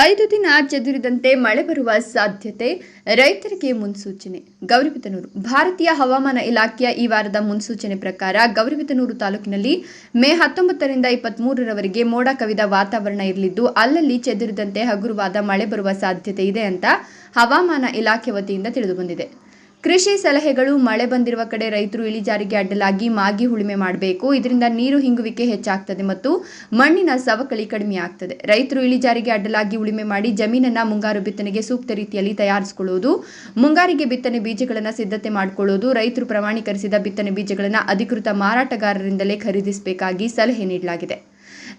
ಐದು ದಿನ ಚದುರಿದಂತೆ ಮಳೆ ಬರುವ ಸಾಧ್ಯತೆ, ರೈತರಿಗೆ ಮುನ್ಸೂಚನೆ. ಗೌರಿಬಿದನೂರು. ಭಾರತೀಯ ಹವಾಮಾನ ಇಲಾಖೆಯ ಈ ವಾರದ ಮುನ್ಸೂಚನೆ ಪ್ರಕಾರ ಗೌರಿಬಿದನೂರು ತಾಲೂಕಿನಲ್ಲಿ ಮೇ ಹತ್ತೊಂಬತ್ತರಿಂದ ಇಪ್ಪತ್ಮೂರರವರೆಗೆ ಮೋಡ ಕವಿದ ವಾತಾವರಣ ಇರಲಿದ್ದು, ಅಲ್ಲಲ್ಲಿ ಚದುರಿದಂತೆ ಹಗುರವಾದ ಮಳೆ ಬರುವ ಸಾಧ್ಯತೆ ಇದೆ ಅಂತ ಹವಾಮಾನ ಇಲಾಖೆ ವತಿಯಿಂದ ತಿಳಿದುಬಂದಿದೆ. ಕೃಷಿ ಸಲಹೆಗಳು ಮಳೆ ಬಂದಿರುವ ಕಡೆ ರೈತರು ಇಳಿಜಾರಿಗೆ ಅಡ್ಡಲಾಗಿ ಮಾಗಿ ಉಳುಮೆ ಮಾಡಬೇಕು. ಇದರಿಂದ ನೀರು ಹಿಂಗುವಿಕೆ ಹೆಚ್ಚಾಗ್ತದೆ ಮತ್ತು ಮಣ್ಣಿನ ಸವಕಳಿ ಕಡಿಮೆ ರೈತರು ಇಳಿಜಾರಿಗೆ ಅಡ್ಡಲಾಗಿ ಉಳುಮೆ ಮಾಡಿ ಜಮೀನನ್ನ ಮುಂಗಾರು ಬಿತ್ತನೆಗೆ ಸೂಕ್ತ ರೀತಿಯಲ್ಲಿ ತಯಾರಿಸಿಕೊಳ್ಳುವುದು, ಮುಂಗಾರಿಗೆ ಬಿತ್ತನೆ ಬೀಜಗಳನ್ನು ಸಿದ್ಧತೆ ಮಾಡಿಕೊಳ್ಳುವುದು, ರೈತರು ಪ್ರಮಾಣೀಕರಿಸಿದ ಬಿತ್ತನೆ ಬೀಜಗಳನ್ನು ಅಧಿಕೃತ ಮಾರಾಟಗಾರರಿಂದಲೇ ಖರೀದಿಸಬೇಕಾಗಿ ಸಲಹೆ ನೀಡಲಾಗಿದೆ.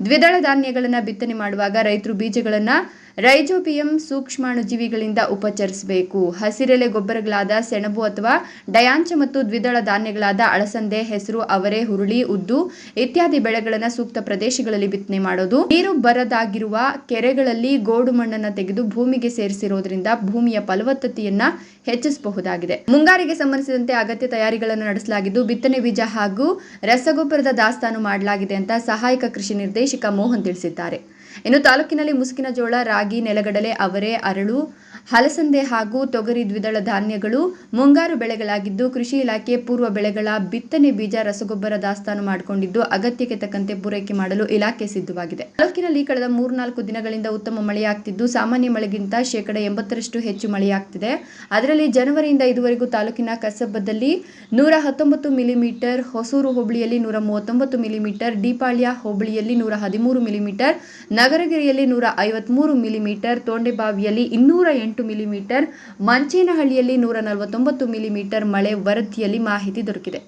ದ್ವಿದಳ ಧಾನ್ಯಗಳನ್ನು ಬಿತ್ತನೆ ಮಾಡುವಾಗ ರೈತರು ಬೀಜಗಳನ್ನು ರೈಜೋಬಿಯಂ ಸೂಕ್ಷ್ಮಾಣುಜೀವಿಗಳಿಂದ ಉಪಚರಿಸಬೇಕು. ಹಸಿರೆಲೆ ಗೊಬ್ಬರಗಳಾದ ಸೆಣಬು ಅಥವಾ ಡಯಾಂಚ ಮತ್ತು ದ್ವಿದಳ ಧಾನ್ಯಗಳಾದ ಅಳಸಂದೆ, ಹೆಸರು, ಅವರೆ, ಹುರುಳಿ, ಉದ್ದು ಇತ್ಯಾದಿ ಬೆಳೆಗಳನ್ನು ಸೂಕ್ತ ಪ್ರದೇಶಗಳಲ್ಲಿ ಬಿತ್ತನೆ ಮಾಡೋದು. ನೀರು ಬರದಾಗಿರುವ ಕೆರೆಗಳಲ್ಲಿ ಗೋಡು ಮಣ್ಣನ್ನು ತೆಗೆದು ಭೂಮಿಗೆ ಸೇರಿಸಿರೋದ್ರಿಂದ ಭೂಮಿಯ ಫಲವತ್ತತೆಯನ್ನ ಹೆಚ್ಚಿಸಬಹುದಾಗಿದೆ. ಮುಂಗಾರಿಗೆ ಸಂಬಂಧಿಸಿದಂತೆ ಅಗತ್ಯ ತಯಾರಿಗಳನ್ನು ನಡೆಸಲಾಗಿದ್ದು, ಬಿತ್ತನೆ ಬೀಜ ಹಾಗೂ ರಸಗೊಬ್ಬರದ ದಾಸ್ತಾನು ಮಾಡಲಾಗಿದೆ ಅಂತ ಸಹಾಯಕ ಕೃಷಿ ನಿರ್ದೇಶಕ ಮೋಹನ್ ತಿಳಿಸಿದ್ದಾರೆ. ಇನ್ನು ತಾಲೂಕಿನಲ್ಲಿ ಮುಸುಕಿನ ಜೋಳ ರಾಗಿ ನೆಲಗಡಲೆ ಅವರೆ ಅರಳು ಹಲಸಂದೆ ಹಾಗೂ ತೊಗರಿ ದ್ವಿದಳ ಧಾನ್ಯಗಳು ಮುಂಗಾರು ಬೆಳೆಗಳಾಗಿದ್ದು ಕೃಷಿ ಇಲಾಖೆ ಪೂರ್ವ ಬೆಳೆಗಳ ಬಿತ್ತನೆ ಬೀಜ, ರಸಗೊಬ್ಬರ ದಾಸ್ತಾನು ಮಾಡಿಕೊಂಡಿದ್ದು ಅಗತ್ಯಕ್ಕೆ ತಕ್ಕಂತೆ ಪೂರೈಕೆ ಮಾಡಲು ಇಲಾಖೆ ಸಿದ್ಧವಾಗಿದೆ. ತಾಲೂಕಿನಲ್ಲಿ ಕಳೆದ ಮೂರ್ನಾಲ್ಕು ದಿನಗಳಿಂದ ಉತ್ತಮ ಮಳೆಯಾಗ್ತಿದ್ದು, ಸಾಮಾನ್ಯ ಮಳೆಗಿಂತ ಶೇಕಡ ಎಂಬತ್ತರಷ್ಟು ಹೆಚ್ಚು ಮಳೆಯಾಗ್ತಿದೆ. ಅದರಲ್ಲಿ ಜನವರಿಯಿಂದ ಇದುವರೆಗೂ ತಾಲೂಕಿನ ಕಸಬದಲ್ಲಿ ನೂರ ಹತ್ತೊಂಬತ್ತು ಮಿಲಿಮೀಟರ್, ಹೊಸೂರು ಹೋಬಳಿಯಲ್ಲಿ ನೂರ ಮೂವತ್ತೊಂಬತ್ತು ಮಿಲಿಮೀಟರ್ ಡಿಪಾಳ್ಯ ಹೋಬಳಿಯಲ್ಲಿ ನೂರ ಹದಿಮೂರು ಮಿಲಿಮೀಟರ್, ನಗರಗಿರಿಯಲ್ಲಿ ನೂರ ಐವತ್ಮೂರು ಮಿಲಿಮೀಟರ್, ತೋಂಡೆಬಾವಿಯಲ್ಲಿ ಇನ್ನೂರ ಎಂಟು ಮಿಲಿಮೀಟರ್ ಮಂಚೇನಹಳ್ಳಿಯಲ್ಲಿ ನೂರ ನಲವತ್ತೊಂಬತ್ತು ಮಿಲಿಮೀಟರ್ ಮಳೆ ವರದಿಯಲ್ಲಿ ಮಾಹಿತಿ ದೊರಕಿದೆ.